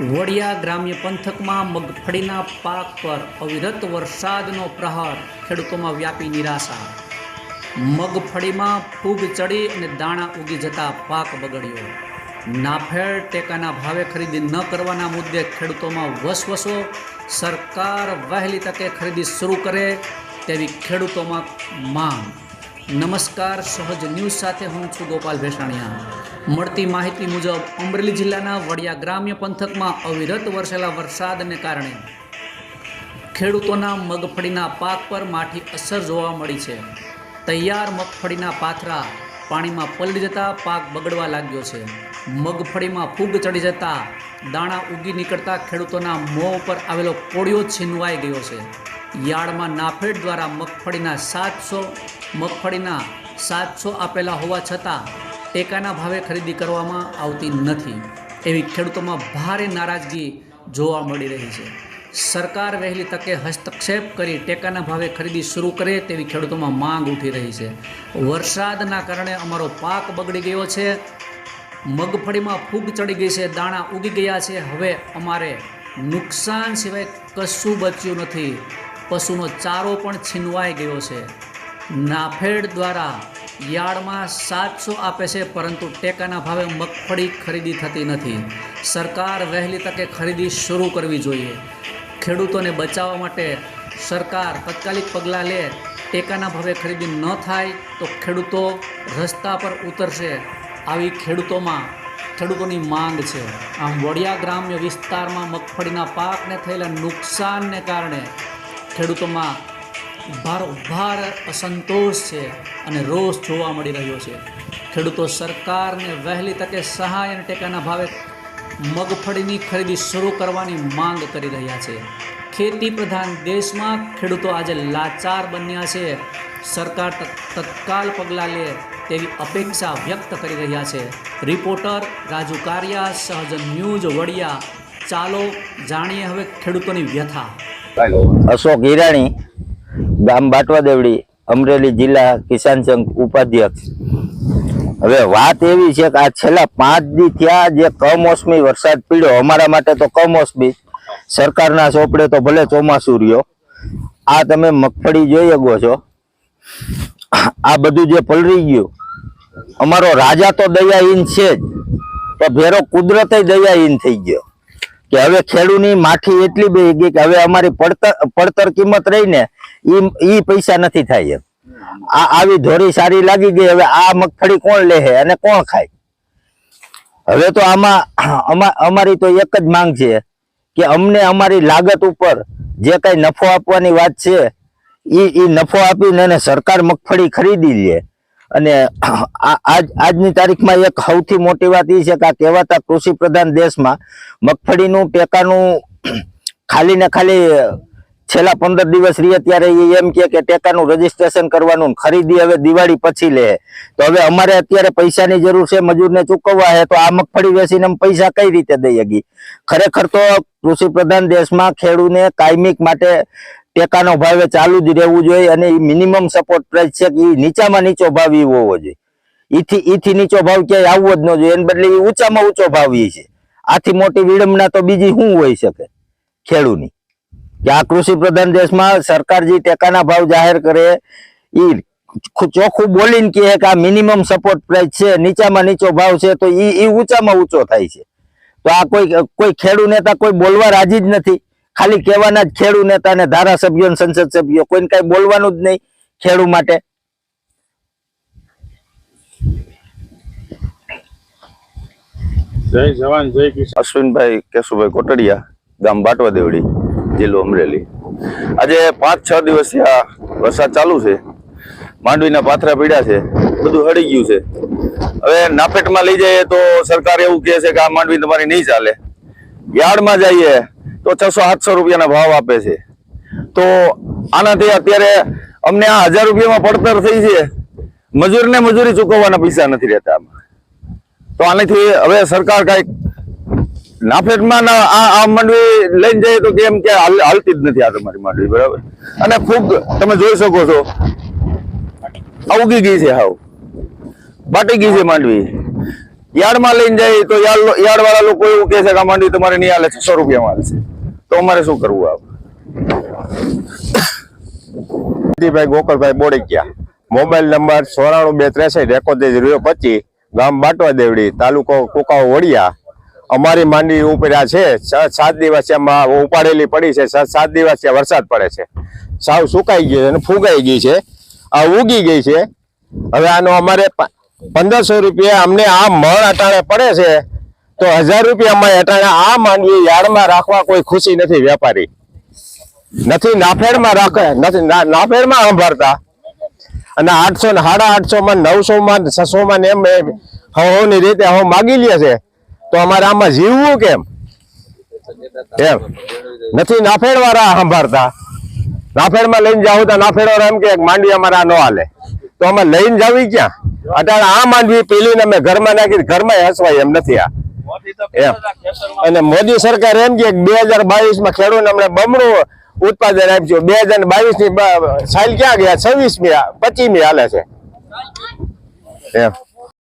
વડિયા ગ્રામ્ય પંથકમાં મગફળીના પાક પર અવિરત વરસાદનો પ્રહાર. ખેડૂતોમાં વ્યાપી નિરાશા. મગફળીમાં ફૂગ ચડી અને દાણા ઉગી જતા પાક બગડ્યો. નાફેડ ટેકાના ભાવે ખરીદી ન કરવાના મુદ્દે ખેડૂતોમાં વસવસો. સરકાર વહેલી તકે ખરીદી શરૂ કરે તેવી ખેડૂતોમાં માંગ. નમસ્કાર, સહજ ન્યૂઝ સાથે હું છું ગોપાલ ભેસાણીયા. મળતી માહિતી મુજબ, અમરેલી જિલ્લાના વડિયા ગ્રામ્ય પંથકમાં અવિરત વરસેલા વરસાદને કારણે ખેડૂતોના મગફળીના પાક પર માઠી અસર જોવા મળી છે. તૈયાર મગફળીના પાથરા પાણીમાં પલળી જતા પાક બગડવા લાગ્યો છે. મગફળીમાં ફૂગ ચડી જતા દાણા ઉગી નીકળતા ખેડૂતોના મોં ઉપર આવેલો કોળિયો છીનવાઈ ગયો છે. યાર્ડમાં નાફેડ દ્વારા મગફળીના સાતસો મગફળીના સાતસો આપેલા હોવા છતાં ટેકાના ભાવે ખરીદી કરવામાં આવતી નથી. એવી ખેડૂતોમાં ભારે નારાજગી જોવા મળી રહી છે. સરકાર વહેલી તકે હસ્તક્ષેપ કરી ટેકાના ભાવે ખરીદી શરૂ કરે તેવી ખેડૂતોમાં માંગ ઉઠી રહી છે. વરસાદના કારણે અમારો પાક બગડી ગયો છે. મગફળીમાં ફૂગ ચડી ગઈ છે, દાણા ઉગી ગયા છે. હવે અમારે નુકસાન સિવાય કશું બચ્યું નથી. પશુનો ચારો પણ છીનવાઈ ગયો છે. નાફેડ દ્વારા યાર્ડમાં સાતસો આપે છે, પરંતુ ટેકાના ભાવે મગફળી ખરીદી થતી નથી. સરકાર વહેલી તકે ખરીદી શરૂ કરવી જોઈએ. ખેડૂતોને બચાવવા માટે સરકાર તાત્કાલિક પગલાં લે. ટેકાના ભાવે ખરીદી ન થાય તો ખેડૂતો રસ્તા પર ઉતરશે. આવી ખેડૂતોમાં ખેડૂતોની માંગ છે. આમ વડિયા ગ્રામ્ય વિસ્તારમાં મગફળીના પાકને થયેલા નુકસાનને કારણે ખેડૂતોમાં ભાર ભાર અસંતોષ છે અને રોષ જોવા મળી રહ્યો છે. ખેડૂતો સરકારને વહેલી તકે સહાય અને ટેકાના ભાવે મગફળીની ખરીદી શરૂ કરવાની માંગ કરી રહ્યા છે. ખેતી પ્રધાન દેશમાં ખેડૂતો આજે લાચાર બન્યા છે. સરકાર તત્કાલ પગલાં લે તેવી અપેક્ષા વ્યક્ત કરી રહ્યા છે. Reporter Raju Kariya, Sahjan News Vadia. ચાલો જાણીએ હવે ખેડૂતોની વ્યથા. અશોક હિરાણી ગામ બાટવા દેવડી અમરેલી જિલ્લા કિસાન સંઘ ઉપાધ્યક્ષ. હવે વાત એવી છે કે આ છેલ્લા પાંચ દી થયા જે કમોસમી વરસાદ પડ્યો, અમારા માટે તો કમોસમી. સરકારના ચોપડે તો ભલે ચોમાસું રહ્યો. આ તમે મગફળી જોઈ શકો છો. આ બધું જે પલરી ગયું. અમારો રાજા તો દયાહીન છે જ તો ભેરો કુદરતે દયાહીન થઈ ગયો. કે હવે ખેડૂની માઠી એટલી બે ગઈ કે હવે અમારી પડતર પડતર કિંમત રહી ને ઈ પૈસા નથી થાય એમ. આ, આવી ધોરી સારી લાગી ગઈ, હવે આ મગફળી કોણ લે અને કોણ ખાય? હવે તો આમાં, અમા- અમારી તો એક જ માંગ છે કે અમને અમારી લાગત ઉપર જે કઈ નફો આપવાની વાત છે, ઈ નફો આપીને સરકાર મગફળી ખરીદી લે. અને આજ આજની તારીખમાં એક સૌથી મોટી વાત એ છે કે આ કહેવાતા કૃષિ પ્રધાન દેશમાં મગફળીનું, ટેકાનું ખાલી ને ખાલી છેલ્લા પંદર દિવસ રહીએ ત્યારે એ એમ કે ટેકાનું રજીસ્ટ્રેશન કરવાનું, ખરીદી હવે દિવાળી પછી લે. તો હવે અમારે અત્યારે પૈસાની જરૂર છે, મજૂરને ચૂકવવા છે તો આ મગફળી વેચીને પૈસા કઈ રીતે દઈ શકીએ? ખરેખર તો કૃષિ પ્રધાન દેશમાં ખેડૂને કાયમિક માટે ટેકાનો ભાવે ચાલુ જ રહેવું જોઈએ અને મિનિમમ સપોર્ટ પ્રાઇસ છે કે એ નીચામાં નીચો ભાવ એવો હોવો જોઈએ. ઈથી ઈથી નીચો ભાવ ક્યાંય આવવો જ ન જોઈએ. એને બદલે એ ઊંચામાં ઊંચો ભાવ એ છે. આથી મોટી વિડંબના તો બીજી શું હોઈ શકે? ખેડૂની કે આ કૃષિ પ્રધાન દેશમાં સરકાર જે ટેકાના ભાવ જાહેર કરે એ ચોખ્ખું બોલીને કહે કે આ મિનિમમ સપોર્ટ પ્રાઇસ છે, નીચામાં નીચો ભાવ છે, તો એ ઊંચામાં ઊંચો થાય છે. તો આ કોઈ કોઈ ખેડૂ નેતા કોઈ બોલવા રાજી જ નથી. ખાલી કહેવાના જ ખેડૂ નેતા ને ધારાસભ્યો ને સંસદ સભ્યો કોઈને કઈ બોલવાનું જ નહીં ખેડૂ માટે. જય જવાન જય કિસાન. અશ્વિનભાઈ કેશુભાઈ કોટડિયા ગામ બાટવા દેવડી જિલ્લો અમરેલી. આજે પાંચ છ દિવસથી આ વરસાદ ચાલુ છે. માંડવીના પાથરા પીડ્યા છે. બધું હળી ગયું છે. હવે નાફેટમાં લઈ જઈએ તો સરકાર એવું કહે છે કે આ માંડવી તમારી નહીં ચાલે. યાર્ડમાં જઈએ. તો છસો સાતસો રૂપિયાના ભાવ આપે છે. તો આનાથી અત્યારે અમને આ હજાર રૂપિયામાં પડતર થઈ છે. મજૂરને મજૂરી ચૂકવવાના પૈસા નથી રહેતા તો આનાથી હવે સરકાર કંઈક નાફેટમાં આ માંડવી લઈને જઈએ તો કેમ કે હાલ- હાલતી જ નથી આ તમારી માંડવી, બરાબર? અને ફૂગ તમે જોઈ શકો છો. અવગી ગઈ છે હાવ. બાટી ગઈ છે માંડવી. યાર્ડમાં લઈને જાય તો યાર્ડ યાર્ડ વાળા લોકો એવું કહે છે કે આ માંડવી તમારે નહીં હાલે છસો રૂપિયામાં હાલશે તો અમારે શું કરવું આપ? ભાઈ ગોકળભાઈ ગયા મોબાઈલ નંબર ચોરાણું બે ત્રેસઠ એકોતેર જીરો પચીસ, ગામ બાટવા દેવડી તાલુકો કુકાઓ વડિયા. અમારી માંડવી ઉપર્યા છે. છ- સાત દિવસ એમાં ઉપાડેલી પડી છે. સાત સાત દિવસ વરસાદ પડે છે. સાવ સુકાઈ ગઈ છે અને ફૂગાઈ ગઈ છે. આ ઉગી ગઈ છે. હવે આનો અમારે પંદરસો રૂપિયા અમને આ મણ અટાણે પડે છે, તો હજાર રૂપિયા અમારે અટાણે આ માંડવી યાર્ડમાં રાખવા કોઈ ખુશી નથી વેપારી નથી નાફેડમાં રાખે, નથી નાફેડમાં સંભાળતા. અને આઠસો ને સાડા આઠસો માં નવસો માં છસો માં એમ હવની રીતે હવ માગી લે છે. તો અમારે આમાં જીવવું કેમ? એમ. નથી નાફેડ વાળા સંભાળતા. નાફેડમાં લઈને જાવ તો નાફેડ વાળા એમ કે માંડવી અમારે ન હાલે. તો અમે લઈને જાવી ક્યાં? અત્યારે આ માંડવી પેલીને અમે ઘરમાં નાખી ઘરમાં હસવાય એમ નથી આ. એમ. અને મોદી સરકાર એમ કે બે હજાર બાવીસમાં ખેડૂત અમને બમણું ઉત્પાદન આપ્યું. બે હજાર બાવીસની સાલ ક્યાં ગયા? છવ્વીસ મી પચીસ મી હાલે છે. એમ.